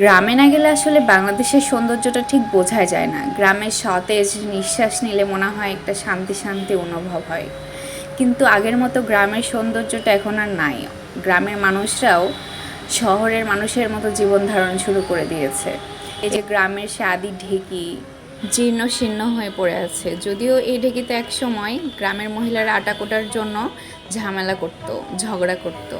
গ্রামে না গেলে আসলে বাংলাদেশের সৌন্দর্যটা ঠিক বোঝাই যায় না। গ্রামের সতেজ, নিঃশ্বাস নিলে মনে হয় একটা শান্তি শান্তি অনুভব হয়। কিন্তু আগের মতো গ্রামের সৌন্দর্যটা এখন আর নাই। গ্রামের মানুষরাও শহরের মানুষের মতো জীবন ধারণ শুরু করে দিয়েছে। এই যে গ্রামের সে আদি ঢেকি জীর্ণ শীর্ণ হয়ে পড়ে আছে। যদিও এই ঢেকিতে এক সময় গ্রামের মহিলারা আটা কোটার জন্য ঝামেলা করত, ঝগড়া করতো।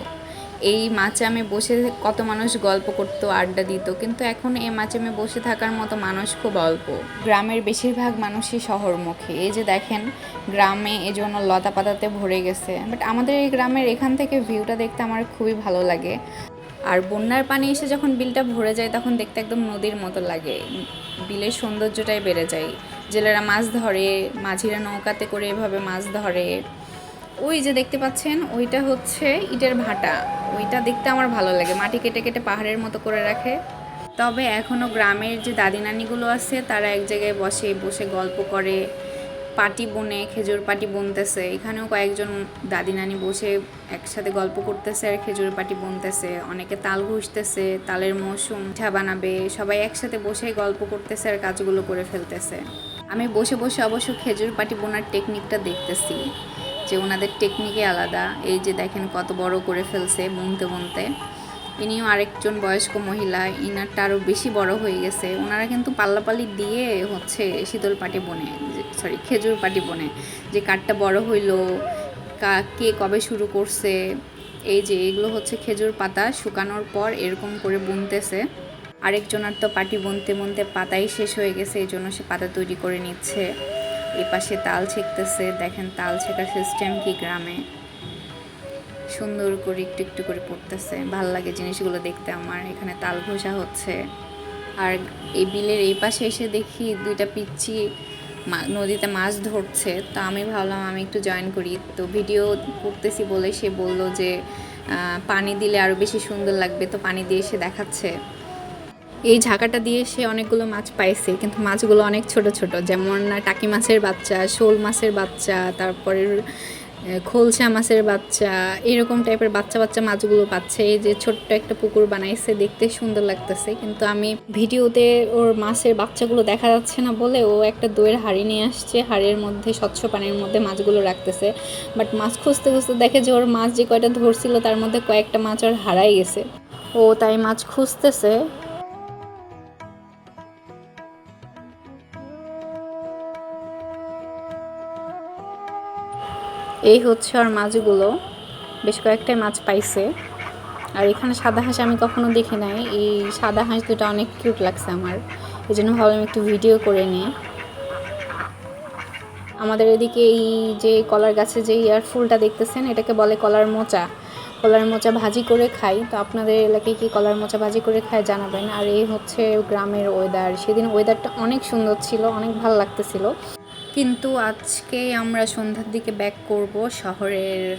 এই মাচামে বসে কত মানুষ গল্প করতো, আড্ডা দিত। কিন্তু এখন এই মাচামে বসে থাকার মতো মানুষ খুব অল্প। গ্রামের বেশিরভাগ মানুষই শহরমুখী। এই যে দেখেন, গ্রামে এই জন্য লতা পাতাতে ভরে গেছে। বাট আমাদের এই গ্রামের এখান থেকে ভিউটা দেখতে আমার খুবই ভালো লাগে। আর বন্যার পানি এসে যখন বিলটা ভরে যায়, তখন দেখতে একদম নদীর মতো লাগে। বিলের সৌন্দর্যটাই বেড়ে যায়। জেলেরা মাছ ধরে, মাঝিরা নৌকাতে করে এভাবে মাছ ধরে। ওই যে দেখতে পাচ্ছেন, ওইটা হচ্ছে ইটের ভাটা। ওইটা দেখতে আমার ভালো লাগে। মাটি কেটে কেটে পাহাড়ের মতো করে রাখে। তবে এখনও গ্রামের যে দাদি নানিগুলো আছে, তারা এক জায়গায় বসে বসে গল্প করে। পাটি বনে, খেজুর পাটি বুনতেছে। এখানেও কয়েকজন দাদি নানি বসে একসাথে গল্প করতেছে আর খেজুর পাটি বুনতেছে। অনেকে তাল ঘুষতেছে, তালের মৌসুম, পিঠা বানাবে। সবাই একসাথে বসে গল্প করতেছে আর কাজগুলো করে ফেলতেছে। আমি বসে বসে অবশ্য খেজুর পাটি বোনার টেকনিকটা দেখতেছি। যে ওনাদের টেকনিকে আলাদা। এই যে দেখেন কত বড় করে ফেলছে বুনতে বুনতে। ইনিও আরেকজন বয়স্ক মহিলা, ইনারটা আরও বেশি বড় হয়ে গেছে। ওনারা কিন্তু পাল্লাপাল্লি দিয়ে হচ্ছে শীতল পাটি বনে সরি খেজুর পাটি বনে, যে কাঠটা বড় হইল, কা- কে কবে শুরু করছে, এই যে এগুলো হচ্ছে খেজুর পাতা শুকানোর পর এরকম করে বুনতেছে। আরেকজনের তো পাটি বুনতে বুনতে পাতাই শেষ হয়ে গেছে, এই জন্য সে পাতা তৈরি করে নিচ্ছে। এ পাশে তাল ছেঁকতেছে। দেখেন তাল ছেঁকার সিস্টেম কি গ্রামে। সুন্দর করে একটু একটু করে পড়তেছে। ভালো লাগে জিনিসগুলো দেখতে আমার। এখানে তাল ঘষা হচ্ছে। আর এই বিলের এই পাশে এসে দেখি দুইটা পিচ্ছি নদীতে মাছ ধরছে। তো আমি ভাবলাম আমি একটু জয়েন করি। তো ভিডিও করতেছি বলে সে বলল যে পানি দিলে আরও বেশি সুন্দর লাগবে। তো পানি দিয়ে সে দেখাচ্ছে। এই ঝাঁকাটা দিয়ে সে অনেকগুলো মাছ পাইছে, কিন্তু মাছগুলো অনেক ছোট ছোট। যেমন টাকি মাছের বাচ্চা, শোল মাছের বাচ্চা তারপরে খোলসা মাছের বাচ্চা, এরকম টাইপের বাচ্চা বাচ্চা মাছগুলো পাচ্ছে। এই যে ছোট্ট একটা পুকুর বানাইছে, দেখতে সুন্দর লাগতেছে, কিন্তু আমি ভিডিওতে ওর মাছের বাচ্চাগুলো দেখা যাচ্ছে না বলে ও একটা দইয়ের হাড়ি নিয়ে আসছে, হাঁড়ির মধ্যে, স্বচ্ছ পানির মধ্যে মাছগুলো রাখতেছে। বাট মাছ খুঁজতে খুঁজতে দেখে যে ওর মাছ যে কয়টা ধরছিল, তার মধ্যে কয়েকটা মাছ ওর হারাই গেছে। ও তাই মাছ খুঁজতেছে। এই হচ্ছে আর মাছগুলো। বেশ কয়েকটাই মাছ পাইছে। আর এখানে সাদা হাঁস আমি কখনো দেখি নাই। এই সাদা হাঁস দুটো অনেক কিউট লাগছে আমার। এই জন্য ভাবলাম একটু ভিডিও করে নিই। আমাদের এদিকে এই যে কলার গাছে যে ইয়ার ফুলটা দেখতেছেন, এটাকে বলে কলার মোচা। কলার মোচা ভাজি করে খাই। তো আপনাদের এলাকায় কি কলার মোচা ভাজি করে খায় জানাবেন। আর এই হচ্ছে গ্রামের ওয়েদার সেদিন ওয়েদারটা অনেক সুন্দর ছিল, অনেক ভালো লাগতেছিল। কিন্তু আজকে আমরা সন্ধ্যার দিকে ব্যাক করব শহরের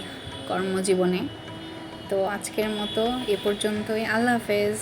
কর্মজীবনে। তো আজকের মতো এ পর্যন্তই। আল্লাহ হাফেজ।